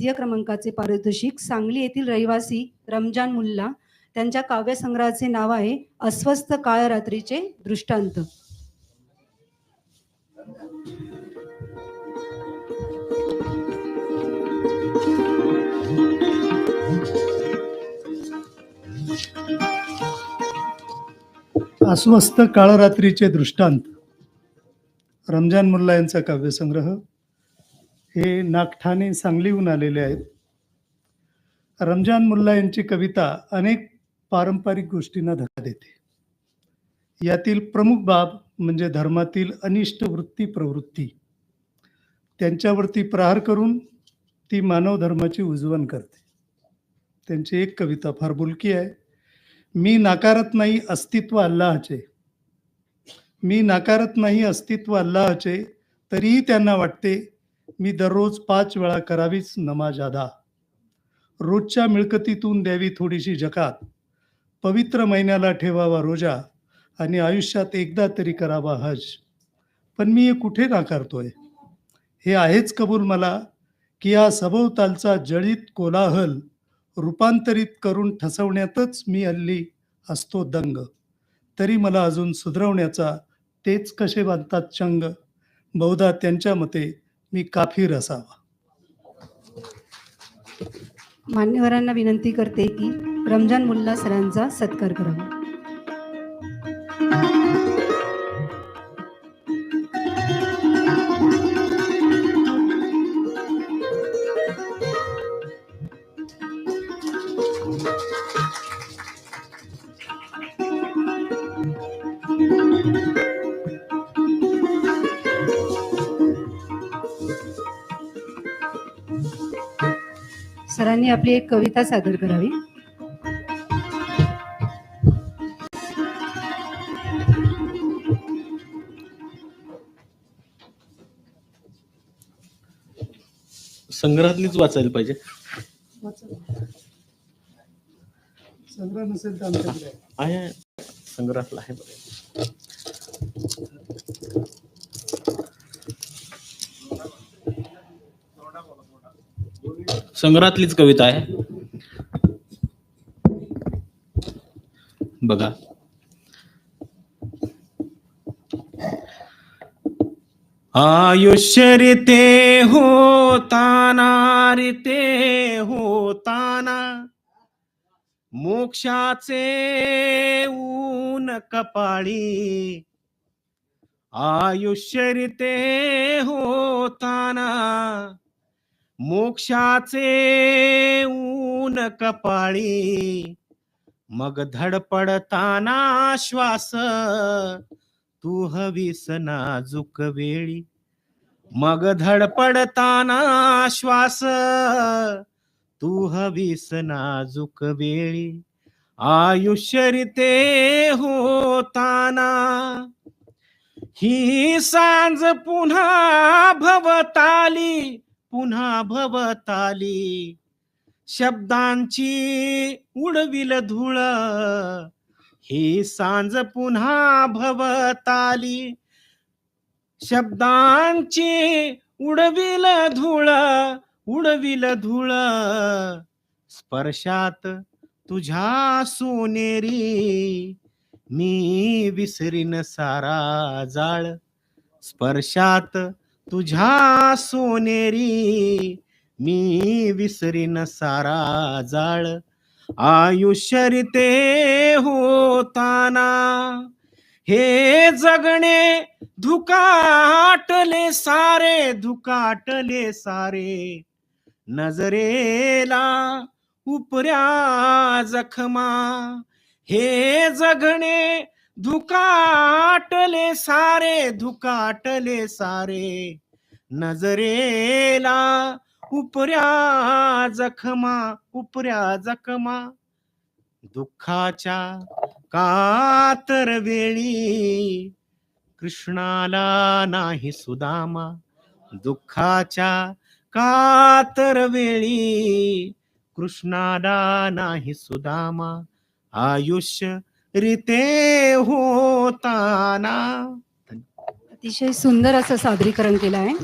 द्वितीय क्रमांकाचे पारितोषिक. सांगली येथील रहिवासी रमजान मुल्ला त्यांच्या काव्यसंग्रहाचे नाव आहे अस्वस्थ काळ रात्रीचे दृष्टांत. अस्वस्थ काळरात्रीचे दृष्टांत. रमजान मुल्ला यांचा काव्यसंग्रह. हे नागठाणे सांगलीहून आलेले आहेत. रमजान मुल्ला यांची कविता अनेक पारंपरिक गोष्टींना धक्का देते. यातील प्रमुख बाब म्हणजे धर्मातील अनिष्ट वृत्ती प्रवृत्ती. त्यांच्यावरती प्रहार करून ती मानव धर्माची उजवण करते. त्यांची एक कविता फार बुलकी आहे. मी नाकारत नाही अस्तित्व अल्लाहचे. मी नाकारत नाही अस्तित्व अल्लाहचे तरीही त्यांना वाटते मी दररोज पाच वेळा करावीच नमाज अदा. रोजच्या मिळकतीतून द्यावी थोडीशी जकात. पवित्र महिन्याला ठेवावा रोजा आणि आयुष्यात एकदा तरी करावा हज. पण मी हे कुठे नाकारतोय? हे आहेच कबूल मला की या सभोवतालचा जळीत कोलाहल रूपांतरित करून ठसवण्यातच मी हल्ली असतो दंग. तरी मला अजून सुधरवण्याचा तेच कसे बांधतात चंग? बहुधा त्यांच्या मते मी काफीर असावा मान्यवरांना विनंती करते की रमजान मुल्ला सरांचा सत्कार करावा. सरांनी आपली एक कविता सादर करावी. संग्रहातलीच वाचायला पाहिजे. संग्रह नसेल तर आमच्याकडे. आहे. संग्रहातला आहे बघा. संग्रहातलीच कविता आहे. बघा. आयुष्य रिते होताना रिते होताना मोक्षाचे ऊन कपाळी. आयुष्य रिते होताना मोक्षाचे ऊन कपाळी मग धडपडताना श्वास तू हवीस नाजूक वेळी. मग धडपडताना श्वास तू हवीस नाजूक वेळी. आयुष्य रिते होताना ही सांज पुन्हा भवताली. पुन्हा भवताली. शब्दांची उडविल धुळ. ही सांज पुन्हा भवताली. शब्दांची उडविल धुळ उडविल धुळ. स्पर्शात तुझ्या सोनेरी मी विसरीन सारा जाळ. स्पर्शात तुझ्या सोनेरी मी विसरीन सारा जाळ. आयुष्य रिते होताना हे जगणे धुकाटले सारे धुकाटले सारे. नजरेला उपऱ्या जखमा. हे जगणे धुकाटले सारे धुकाटले सारे. नजरेला उपऱ्या जखमा उपऱ्या जखमा. दुःखाच्या कातर वेळी कृष्णाला नाही सुदामा. दुःखाच्या कातर वेळी कृष्णाला नाही सुदामा. आयुष्य रीते होताना. अतिशय सुंदर असं सादरीकरण केलं आहे.